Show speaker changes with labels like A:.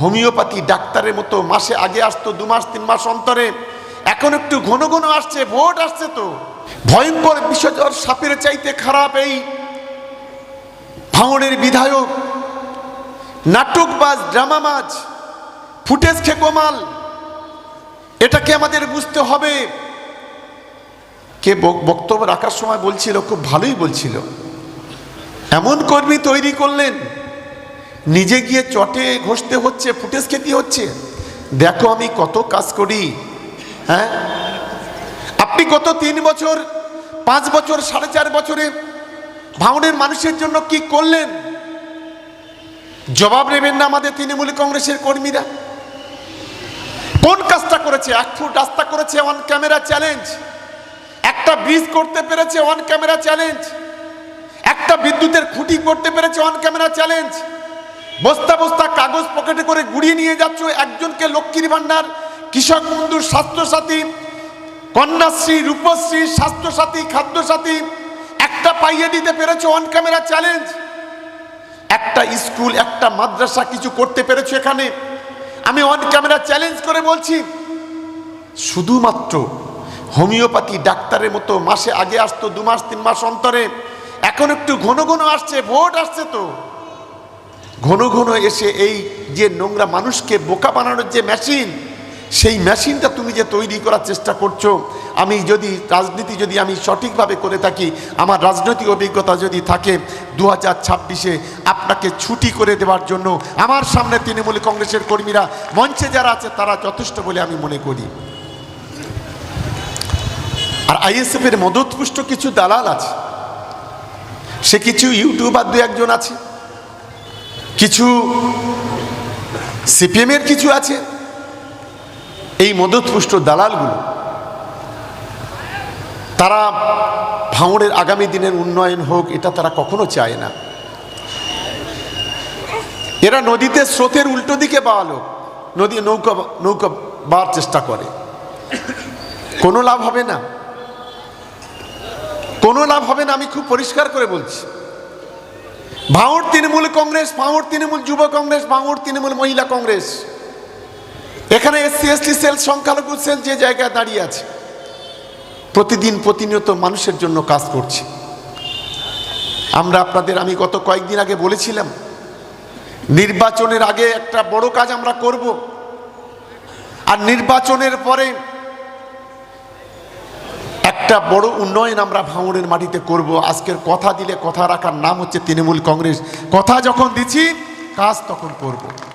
A: Homeopathy ডাক্তারের মতো মাসে আগে আসতো, দু মাস, তিন মাস অন্তরে। এখন একটু ঘন ঘন আসছে, ভোট আসছে তো। ভয়ঙ্কর বিশ্বজ্বর সাপের চাইতে খারাপ এই ভাঙড়ের বিধায়ক। নাটকবাজ, ড্রামাবাজ, ফুটেজ খেকোমাল এটাকে আমাদের বুঝতে হবে। কে বক্তব্য রাখার সময় বলছিল, খুব ভালোই বলছিল। এমন কর্মী তৈরি করলেন। নিজে গিয়ে চটে ঘষতে হচ্ছে, ফুটেজ খেতে হচ্ছে। দেখো আমি কত কাজ করি হ্যাঁ? আপনি গত তিন বছর, পাঁচ বছর, সাড়ে চার বছরে ভাঙনের মানুষের জন্য কি করলেন? জবাব নেবেন না আমাদের তৃণমূল কংগ্রেসের কর্মীরা। কোন কাজটা করেছে? এক ফুট রাস্তা করেছে অন ক্যামেরা চ্যালেঞ্জ। একটা ব্রিজ করতে পেরেছে অন ক্যামেরা চ্যালেঞ্জ। একটা বিদ্যুতের খুঁটি করতে পেরেছে অন ক্যামেরা চ্যালেঞ্জ। বস্তা বস্তা কাগজ পকেটে করে গুড়িয়ে নিয়ে যাচ্ছ একজনকে লক্ষ্মীর ভান্ডার কৃষক বন্ধুর স্বাস্থ্যসাথী, কন্যাশ্রী, রূপশ্রী, স্বাস্থ্যসাথী, খাদ্যসাথী, একটা পাইয়ে দিতে পেরেছ অন ক্যামেরা চ্যালেঞ্জ একটা স্কুল, একটা মাদ্রাসা কিছু করতে পেরেছ এখানে। আমি অন ক্যামেরা চ্যালেঞ্জ করে বলছি, শুধুমাত্র হোমিওপ্যাথি ডাক্তারের মতো মাসে আগে আসতো দু মাস, তিন মাস অন্তরে, এখন একটু ঘন ঘন আসছে, ভোট আসছে তো। ঘন ঘন এসে এই যে নোংরা মানুষকে বোকা বানানোর যে মেশিন, সেই মেশিনটা তুমি যে তৈরি করার চেষ্টা করছ, আমি যদি রাজনীতি যদি আমি সঠিকভাবে করে থাকি, আমার রাজনৈতিক অভিজ্ঞতা যদি থাকে দু হাজার ছাব্বিশে আপনাকে ছুটি করে দেওয়ার জন্য আমার সামনে তৃণমূল কংগ্রেসের কর্মীরা, মঞ্চে যারা আছে তারা যথেষ্ট বলে আমি মনে করি। আর আইএসএফ এর মদতপুষ্ট কিছু দালাল আছে, সে কিছু ইউটিউবার দু একজন আছে কিছু সিপিএমের কিছু আছে। এই মদতপুষ্ট দালালগুলো, তারা ভাঙড়ের আগামী দিনের উন্নয়ন হোক, এটা তারা কখনো চায় না। এরা নদীতে স্রোতের উল্টো দিকে বাওয়ালো নদী নৌকা নৌকা বার চেষ্টা করে। কোনো লাভ হবে না। কোনো লাভ হবে না, আমি খুব পরিষ্কার করে বলছি। ভাঙড় তৃণমূল কংগ্রেস ভাঙড় তৃণমূল যুব কংগ্রেস ভাঙড় তৃণমূল মহিলা কংগ্রেস। এখানে এসসি, এসটি, সেল, সংখ্যালঘু সেল যে জায়গায় দাঁড়িয়ে আছে, প্রতিদিন প্রতিনিয়ত মানুষের জন্য কাজ করছি। আমরা আপনাদের, আমি গত কয়েকদিন আগে বলেছিলাম, নির্বাচনের আগে একটা বড় কাজ আমরা করব। আর নির্বাচনের পরে একটা বড় উন্নয়ন আমরা ভাঙড়ের মাটিতে করব। আজকের কথা দিলে, কথা রাখার নাম হচ্ছে তৃণমূল কংগ্রেস। কথা যখন দিচ্ছি কাজ তখন করব।